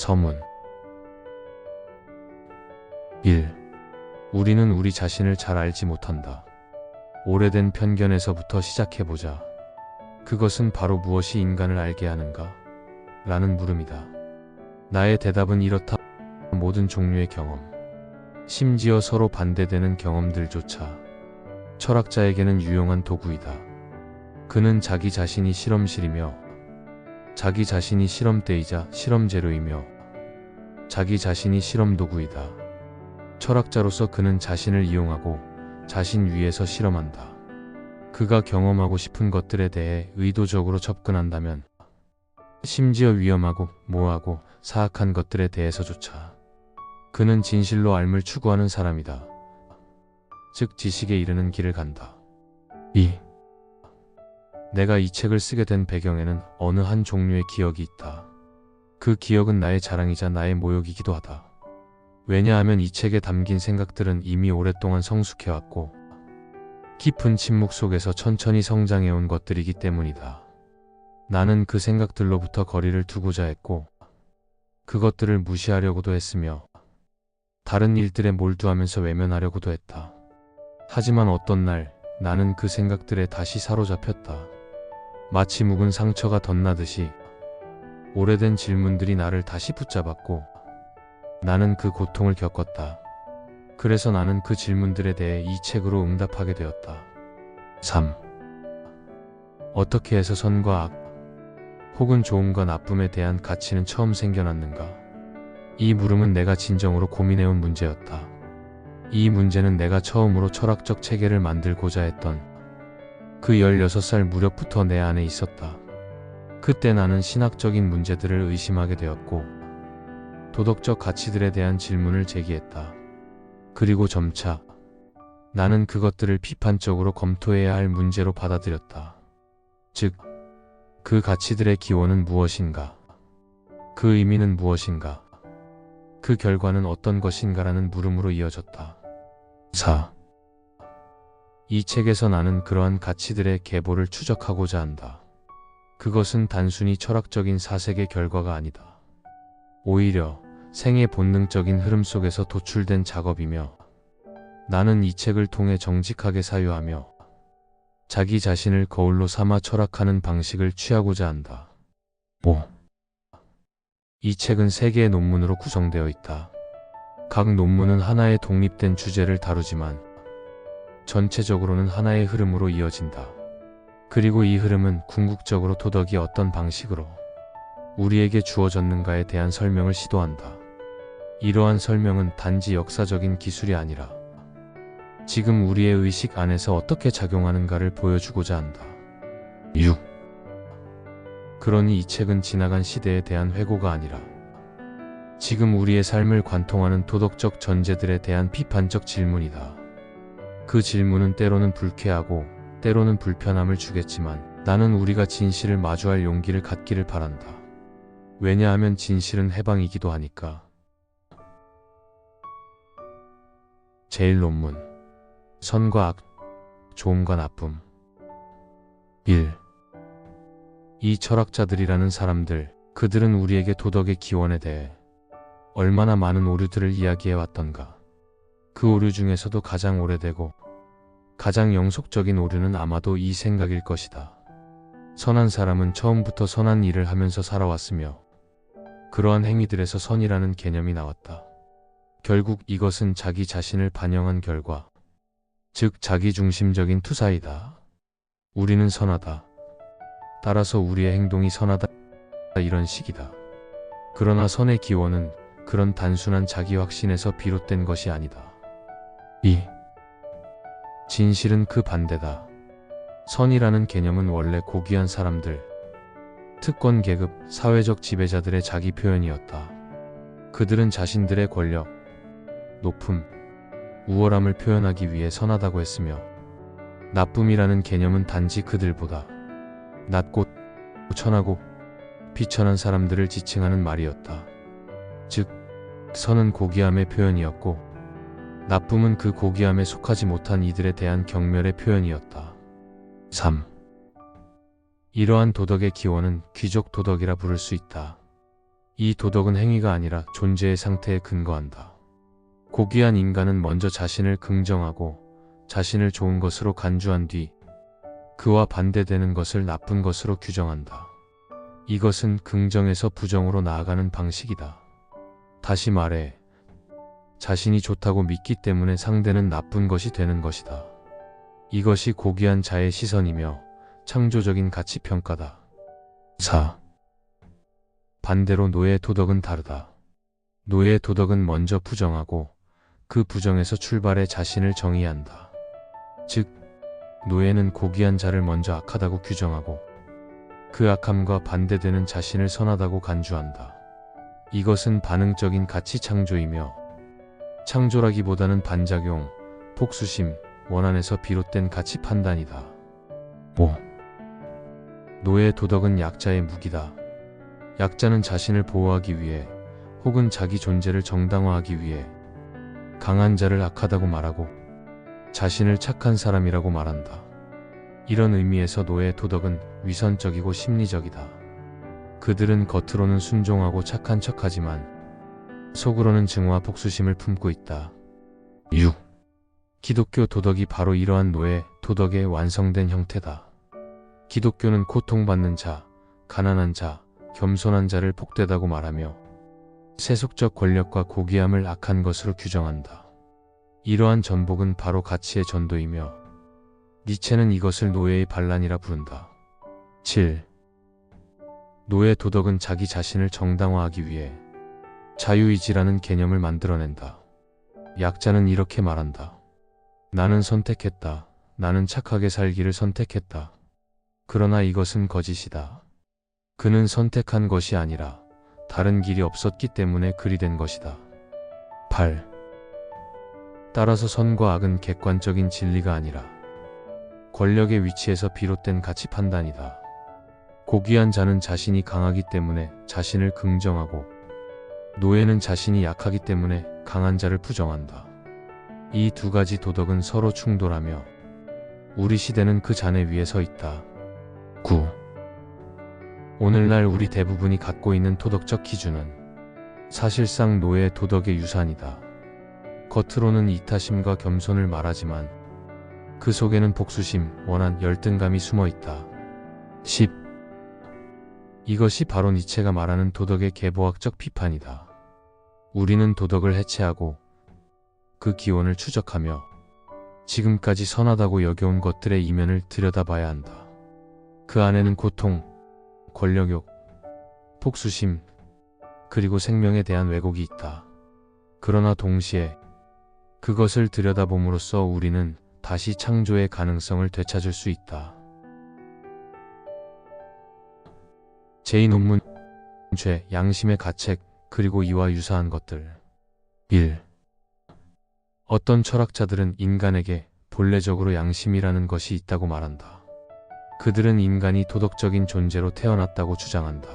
서문 1. 우리는 우리 자신을 잘 알지 못한다. 오래된 편견에서부터 시작해보자. 그것은 바로 무엇이 인간을 알게 하는가? 라는 물음이다. 나의 대답은 이렇다. 모든 종류의 경험. 심지어 서로 반대되는 경험들조차 철학자에게는 유용한 도구이다. 그는 자기 자신이 실험실이며 자기 자신이 실험대이자 실험재료이며 자기 자신이 실험 도구이다. 철학자로서 그는 자신을 이용하고 자신 위에서 실험한다. 그가 경험하고 싶은 것들에 대해 의도적으로 접근한다면 심지어 위험하고 모호하고 사악한 것들에 대해서조차 그는 진실로 알을 추구하는 사람이다. 즉 지식에 이르는 길을 간다. 2. 내가 이 책을 쓰게 된 배경에는 어느 한 종류의 기억이 있다. 그 기억은 나의 자랑이자 나의 모욕이기도 하다. 왜냐하면 이 책에 담긴 생각들은 이미 오랫동안 성숙해왔고 깊은 침묵 속에서 천천히 성장해온 것들이기 때문이다. 나는 그 생각들로부터 거리를 두고자 했고 그것들을 무시하려고도 했으며 다른 일들에 몰두하면서 외면하려고도 했다. 하지만 어떤 날 나는 그 생각들에 다시 사로잡혔다. 마치 묵은 상처가 덧나듯이 오래된 질문들이 나를 다시 붙잡았고 나는 그 고통을 겪었다. 그래서 나는 그 질문들에 대해 이 책으로 응답하게 되었다. 3. 어떻게 해서 선과 악, 혹은 좋음과 나쁨에 대한 가치는 처음 생겨났는가? 이 물음은 내가 진정으로 고민해온 문제였다. 이 문제는 내가 처음으로 철학적 체계를 만들고자 했던 그 16살 무렵부터 내 안에 있었다. 그때 나는 신학적인 문제들을 의심하게 되었고, 도덕적 가치들에 대한 질문을 제기했다. 그리고 점차 나는 그것들을 비판적으로 검토해야 할 문제로 받아들였다. 즉, 그 가치들의 기원은 무엇인가? 그 의미는 무엇인가? 그 결과는 어떤 것인가라는 물음으로 이어졌다. 4. 이 책에서 나는 그러한 가치들의 계보를 추적하고자 한다. 그것은 단순히 철학적인 사색의 결과가 아니다. 오히려 생의 본능적인 흐름 속에서 도출된 작업이며 나는 이 책을 통해 정직하게 사유하며 자기 자신을 거울로 삼아 철학하는 방식을 취하고자 한다. 5. 이 책은 세 개의 논문으로 구성되어 있다. 각 논문은 하나의 독립된 주제를 다루지만 전체적으로는 하나의 흐름으로 이어진다. 그리고 이 흐름은 궁극적으로 도덕이 어떤 방식으로 우리에게 주어졌는가에 대한 설명을 시도한다. 이러한 설명은 단지 역사적인 기술이 아니라 지금 우리의 의식 안에서 어떻게 작용하는가를 보여주고자 한다. 6. 그러니 이 책은 지나간 시대에 대한 회고가 아니라 지금 우리의 삶을 관통하는 도덕적 전제들에 대한 비판적 질문이다. 그 질문은 때로는 불쾌하고 때로는 불편함을 주겠지만 나는 우리가 진실을 마주할 용기를 갖기를 바란다. 왜냐하면 진실은 해방이기도 하니까. 제1논문 선과 악, 좋음과 나쁨 1. 이 철학자들이라는 사람들, 그들은 우리에게 도덕의 기원에 대해 얼마나 많은 오류들을 이야기해 왔던가. 그 오류 중에서도 가장 오래되고 가장 영속적인 오류는 아마도 이 생각일 것이다. 선한 사람은 처음부터 선한 일을 하면서 살아왔으며 그러한 행위들에서 선이라는 개념이 나왔다. 결국 이것은 자기 자신을 반영한 결과, 즉 자기중심적인 투사이다. 우리는 선하다. 따라서 우리의 행동이 선하다. 이런 식이다. 그러나 선의 기원은 그런 단순한 자기 확신에서 비롯된 것이 아니다. 2. 진실은 그 반대다. 선이라는 개념은 원래 고귀한 사람들, 특권 계급, 사회적 지배자들의 자기 표현이었다. 그들은 자신들의 권력, 높음, 우월함을 표현하기 위해 선하다고 했으며, 나쁨이라는 개념은 단지 그들보다 낮고 천하고 비천한 사람들을 지칭하는 말이었다. 즉, 선은 고귀함의 표현이었고, 나쁨은 그 고귀함에 속하지 못한 이들에 대한 경멸의 표현이었다. 3. 이러한 도덕의 기원은 귀족 도덕이라 부를 수 있다. 이 도덕은 행위가 아니라 존재의 상태에 근거한다. 고귀한 인간은 먼저 자신을 긍정하고 자신을 좋은 것으로 간주한 뒤 그와 반대되는 것을 나쁜 것으로 규정한다. 이것은 긍정에서 부정으로 나아가는 방식이다. 다시 말해, 자신이 좋다고 믿기 때문에 상대는 나쁜 것이 되는 것이다. 이것이 고귀한 자의 시선이며 창조적인 가치 평가다. 4. 반대로 노예의 도덕은 다르다. 노예의 도덕은 먼저 부정하고 그 부정에서 출발해 자신을 정의한다. 즉, 노예는 고귀한 자를 먼저 악하다고 규정하고 그 악함과 반대되는 자신을 선하다고 간주한다. 이것은 반응적인 가치 창조이며 창조라기보다는 반작용, 복수심, 원한에서 비롯된 가치 판단이다. 5. 노예의 도덕은 약자의 무기다. 약자는 자신을 보호하기 위해 혹은 자기 존재를 정당화하기 위해 강한 자를 악하다고 말하고 자신을 착한 사람이라고 말한다. 이런 의미에서 노예의 도덕은 위선적이고 심리적이다. 그들은 겉으로는 순종하고 착한 척하지만 속으로는 증오와 복수심을 품고 있다. 6. 기독교 도덕이 바로 이러한 노예 도덕의 완성된 형태다. 기독교는 고통받는 자, 가난한 자, 겸손한 자를 복되다고 말하며 세속적 권력과 고귀함을 악한 것으로 규정한다. 이러한 전복은 바로 가치의 전도이며 니체는 이것을 노예의 반란이라 부른다. 7. 노예 도덕은 자기 자신을 정당화하기 위해 자유의지라는 개념을 만들어낸다. 약자는 이렇게 말한다. 나는 선택했다. 나는 착하게 살기를 선택했다. 그러나 이것은 거짓이다. 그는 선택한 것이 아니라 다른 길이 없었기 때문에 그리 된 것이다. 8. 따라서 선과 악은 객관적인 진리가 아니라 권력의 위치에서 비롯된 가치 판단이다. 고귀한 자는 자신이 강하기 때문에 자신을 긍정하고 노예는 자신이 약하기 때문에 강한 자를 부정한다. 이 두 가지 도덕은 서로 충돌하며 우리 시대는 그 잔해 위에 서 있다. 9. 오늘날 우리 대부분이 갖고 있는 도덕적 기준은 사실상 노예의 도덕의 유산이다. 겉으로는 이타심과 겸손을 말하지만 그 속에는 복수심, 원한, 열등감이 숨어 있다. 10. 이것이 바로 니체가 말하는 도덕의 계보학적 비판이다. 우리는 도덕을 해체하고 그 기원을 추적하며 지금까지 선하다고 여겨온 것들의 이면을 들여다봐야 한다. 그 안에는 고통, 권력욕, 복수심, 그리고 생명에 대한 왜곡이 있다. 그러나 동시에 그것을 들여다봄으로써 우리는 다시 창조의 가능성을 되찾을 수 있다. 제2 논문 죄, 양심의 가책, 그리고 이와 유사한 것들 1. 어떤 철학자들은 인간에게 본래적으로 양심이라는 것이 있다고 말한다. 그들은 인간이 도덕적인 존재로 태어났다고 주장한다.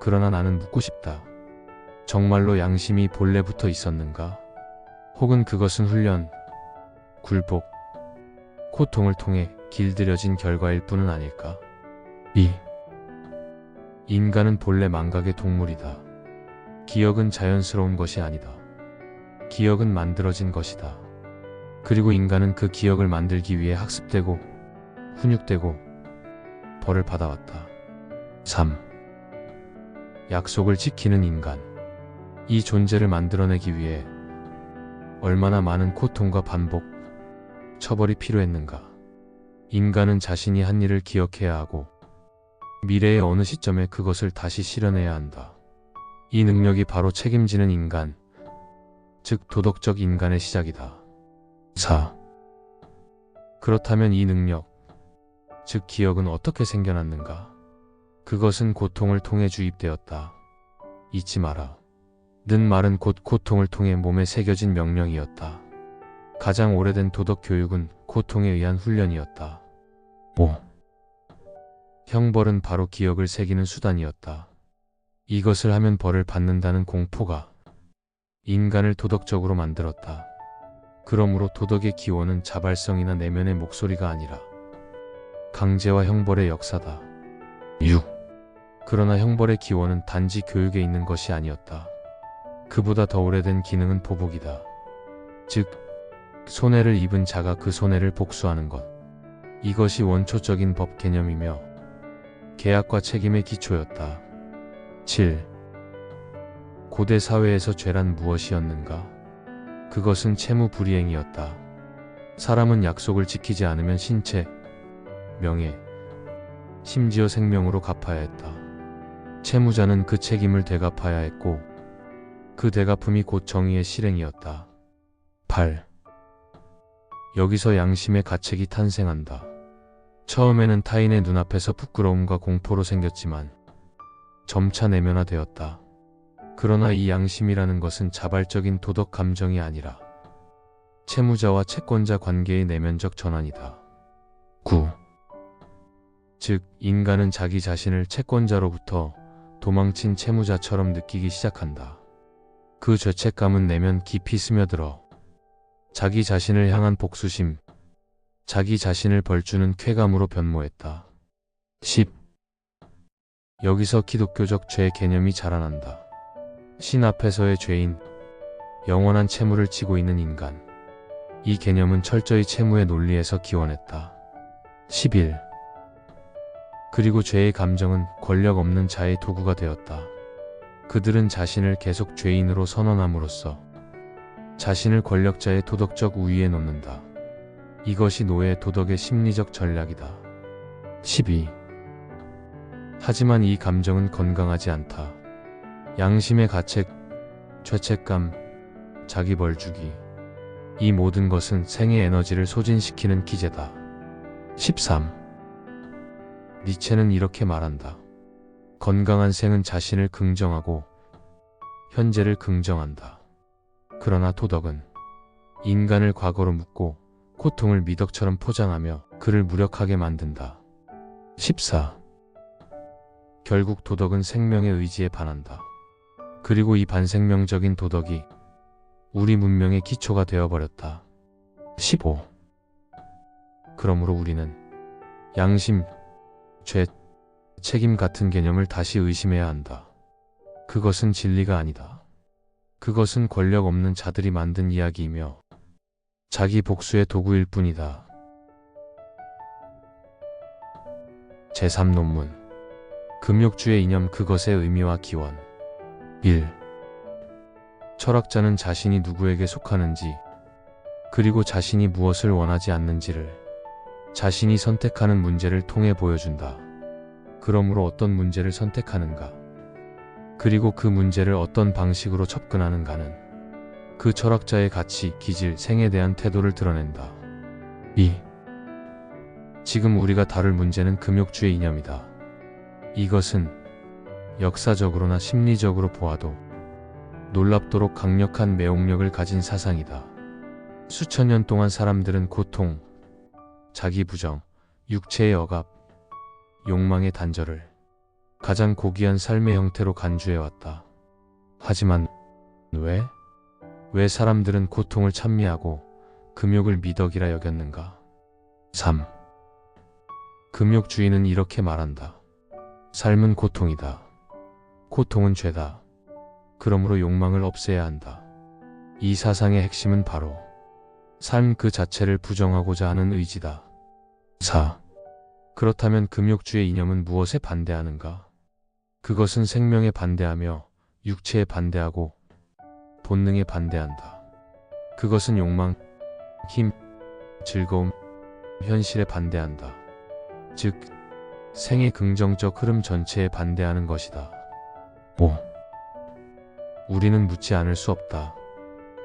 그러나 나는 묻고 싶다. 정말로 양심이 본래부터 있었는가? 혹은 그것은 훈련, 굴복, 고통을 통해 길들여진 결과일 뿐은 아닐까? 2. 인간은 본래 망각의 동물이다. 기억은 자연스러운 것이 아니다. 기억은 만들어진 것이다. 그리고 인간은 그 기억을 만들기 위해 학습되고 훈육되고 벌을 받아왔다. 3. 약속을 지키는 인간. 이 존재를 만들어내기 위해 얼마나 많은 고통과 반복, 처벌이 필요했는가. 인간은 자신이 한 일을 기억해야 하고 미래의 어느 시점에 그것을 다시 실현해야 한다. 이 능력이 바로 책임지는 인간, 즉 도덕적 인간의 시작이다. 4. 그렇다면 이 능력, 즉 기억은 어떻게 생겨났는가? 그것은 고통을 통해 주입되었다. 잊지 마라. 는 말은 곧 고통을 통해 몸에 새겨진 명령이었다. 가장 오래된 도덕 교육은 고통에 의한 훈련이었다. 5. 형벌은 바로 기억을 새기는 수단이었다. 이것을 하면 벌을 받는다는 공포가 인간을 도덕적으로 만들었다. 그러므로 도덕의 기원은 자발성이나 내면의 목소리가 아니라 강제와 형벌의 역사다. 6. 그러나 형벌의 기원은 단지 교육에 있는 것이 아니었다. 그보다 더 오래된 기능은 보복이다. 즉, 손해를 입은 자가 그 손해를 복수하는 것. 이것이 원초적인 법 개념이며 계약과 책임의 기초였다. 7. 고대 사회에서 죄란 무엇이었는가? 그것은 채무 불이행이었다. 사람은 약속을 지키지 않으면 신체, 명예, 심지어 생명으로 갚아야 했다. 채무자는 그 책임을 되갚아야 했고, 그 대갚음이 곧 정의의 실행이었다. 8. 여기서 양심의 가책이 탄생한다. 처음에는 타인의 눈앞에서 부끄러움과 공포로 생겼지만, 점차 내면화되었다. 그러나 이 양심이라는 것은 자발적인 도덕 감정이 아니라 채무자와 채권자 관계의 내면적 전환이다. 9. 즉, 인간은 자기 자신을 채권자로부터 도망친 채무자처럼 느끼기 시작한다. 그 죄책감은 내면 깊이 스며들어 자기 자신을 향한 복수심, 자기 자신을 벌주는 쾌감으로 변모했다. 10. 여기서 기독교적 죄 개념이 자라난다. 신 앞에서의 죄인, 영원한 채무를 지고 있는 인간. 이 개념은 철저히 채무의 논리에서 기원했다. 11. 그리고 죄의 감정은 권력 없는 자의 도구가 되었다. 그들은 자신을 계속 죄인으로 선언함으로써 자신을 권력자의 도덕적 우위에 놓는다. 이것이 노예 도덕의 심리적 전략이다. 12. 하지만 이 감정은 건강하지 않다. 양심의 가책, 죄책감, 자기 벌주기. 이 모든 것은 생의 에너지를 소진시키는 기제다. 13. 니체는 이렇게 말한다. 건강한 생은 자신을 긍정하고 현재를 긍정한다. 그러나 도덕은 인간을 과거로 묻고 고통을 미덕처럼 포장하며 그를 무력하게 만든다. 14. 결국 도덕은 생명의 의지에 반한다. 그리고 이 반생명적인 도덕이 우리 문명의 기초가 되어버렸다. 15. 그러므로 우리는 양심, 죄, 책임 같은 개념을 다시 의심해야 한다. 그것은 진리가 아니다. 그것은 권력 없는 자들이 만든 이야기이며 자기 복수의 도구일 뿐이다. 제3 논문 금욕주의 이념 그것의 의미와 기원 1. 철학자는 자신이 누구에게 속하는지 그리고 자신이 무엇을 원하지 않는지를 자신이 선택하는 문제를 통해 보여준다. 그러므로 어떤 문제를 선택하는가 그리고 그 문제를 어떤 방식으로 접근하는가는 그 철학자의 가치, 기질, 생에 대한 태도를 드러낸다. 2. 지금 우리가 다룰 문제는 금욕주의 이념이다. 이것은 역사적으로나 심리적으로 보아도 놀랍도록 강력한 매혹력을 가진 사상이다. 수천 년 동안 사람들은 고통, 자기 부정, 육체의 억압, 욕망의 단절을 가장 고귀한 삶의 형태로 간주해왔다. 하지만 왜? 왜 사람들은 고통을 찬미하고 금욕을 미덕이라 여겼는가? 3. 금욕주의는 이렇게 말한다. 삶은 고통이다. 고통은 죄다. 그러므로 욕망을 없애야 한다. 이 사상의 핵심은 바로 삶 그 자체를 부정하고자 하는 의지다. 4. 그렇다면 금욕주의 이념은 무엇에 반대하는가? 그것은 생명에 반대하며 육체에 반대하고 본능에 반대한다. 그것은 욕망, 힘, 즐거움, 현실에 반대한다. 즉, 생의 긍정적 흐름 전체에 반대하는 것이다. 5. 우리는 묻지 않을 수 없다.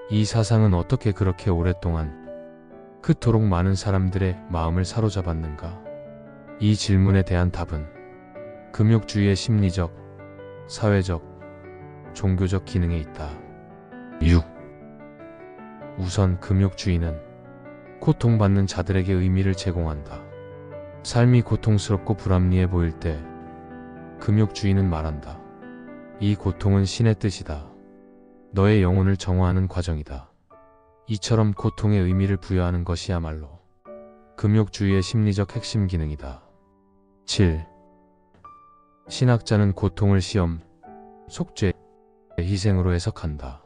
이 사상은 어떻게 그렇게 오랫동안 그토록 많은 사람들의 마음을 사로잡았는가? 이 질문에 대한 답은 금욕주의의 심리적, 사회적, 종교적 기능에 있다. 6. 우선 금욕주의는 고통받는 자들에게 의미를 제공한다. 삶이 고통스럽고 불합리해 보일 때 금욕주의는 말한다. 이 고통은 신의 뜻이다. 너의 영혼을 정화하는 과정이다. 이처럼 고통의 의미를 부여하는 것이야말로 금욕주의의 심리적 핵심 기능이다. 7. 신학자는 고통을 시험, 속죄, 희생으로 해석한다.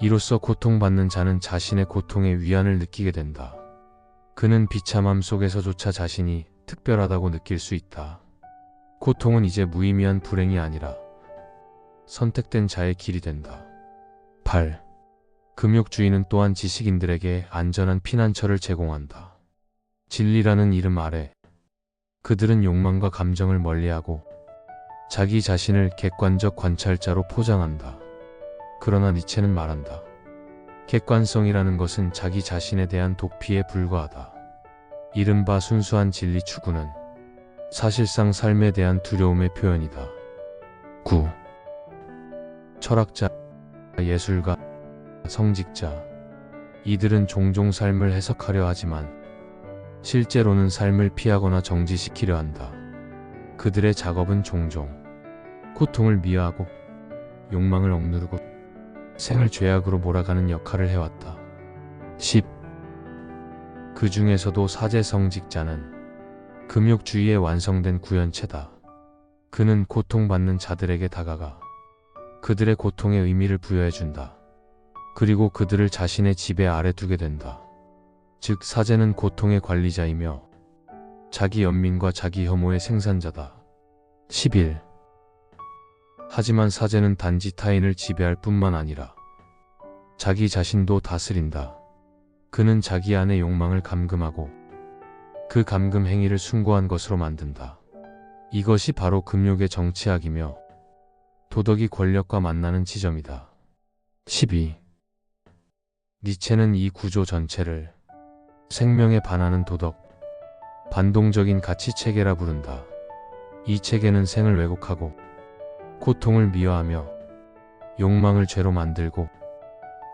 이로써 고통받는 자는 자신의 고통의 위안을 느끼게 된다. 그는 비참함 속에서조차 자신이 특별하다고 느낄 수 있다. 고통은 이제 무의미한 불행이 아니라 선택된 자의 길이 된다. 8. 금욕주의는 또한 지식인들에게 안전한 피난처를 제공한다. 진리라는 이름 아래 그들은 욕망과 감정을 멀리하고 자기 자신을 객관적 관찰자로 포장한다. 그러나 니체는 말한다. 객관성이라는 것은 자기 자신에 대한 도피에 불과하다. 이른바 순수한 진리 추구는 사실상 삶에 대한 두려움의 표현이다. 9. 철학자, 예술가, 성직자. 이들은 종종 삶을 해석하려 하지만 실제로는 삶을 피하거나 정지시키려 한다. 그들의 작업은 종종 고통을 미화하고 욕망을 억누르고 생을 죄악으로 몰아가는 역할을 해왔다. 10. 그 중에서도 사제성직자는 금욕주의에 완성된 구현체다. 그는 고통받는 자들에게 다가가 그들의 고통에 의미를 부여해준다. 그리고 그들을 자신의 지배 아래 두게 된다. 즉, 사제는 고통의 관리자이며 자기 연민과 자기 혐오의 생산자다. 11. 하지만 사제는 단지 타인을 지배할 뿐만 아니라 자기 자신도 다스린다. 그는 자기 안의 욕망을 감금하고 그 감금 행위를 숭고한 것으로 만든다. 이것이 바로 금욕의 정치학이며 도덕이 권력과 만나는 지점이다. 12. 니체는 이 구조 전체를 생명에 반하는 도덕, 반동적인 가치 체계라 부른다. 이 체계는 생을 왜곡하고 고통을 미화하며 욕망을 죄로 만들고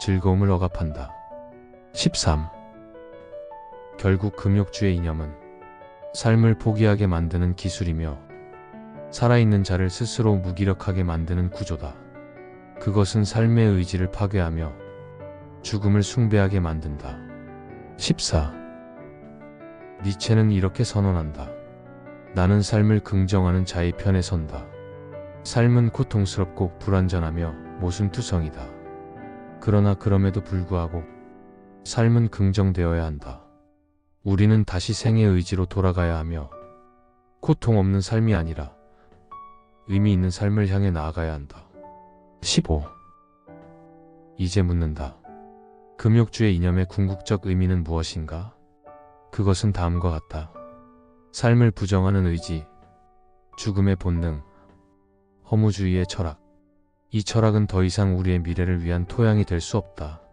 즐거움을 억압한다. 13. 결국 금욕주의 이념은 삶을 포기하게 만드는 기술이며 살아있는 자를 스스로 무기력하게 만드는 구조다. 그것은 삶의 의지를 파괴하며 죽음을 숭배하게 만든다. 14. 니체는 이렇게 선언한다. 나는 삶을 긍정하는 자의 편에 선다. 삶은 고통스럽고 불완전하며 모순투성이다. 그러나 그럼에도 불구하고 삶은 긍정되어야 한다. 우리는 다시 생의 의지로 돌아가야 하며 고통 없는 삶이 아니라 의미 있는 삶을 향해 나아가야 한다. 15. 이제 묻는다. 금욕주의 이념의 궁극적 의미는 무엇인가? 그것은 다음과 같다. 삶을 부정하는 의지, 죽음의 본능, 허무주의의 철학. 이 철학은 더 이상 우리의 미래를 위한 토양이 될 수 없다.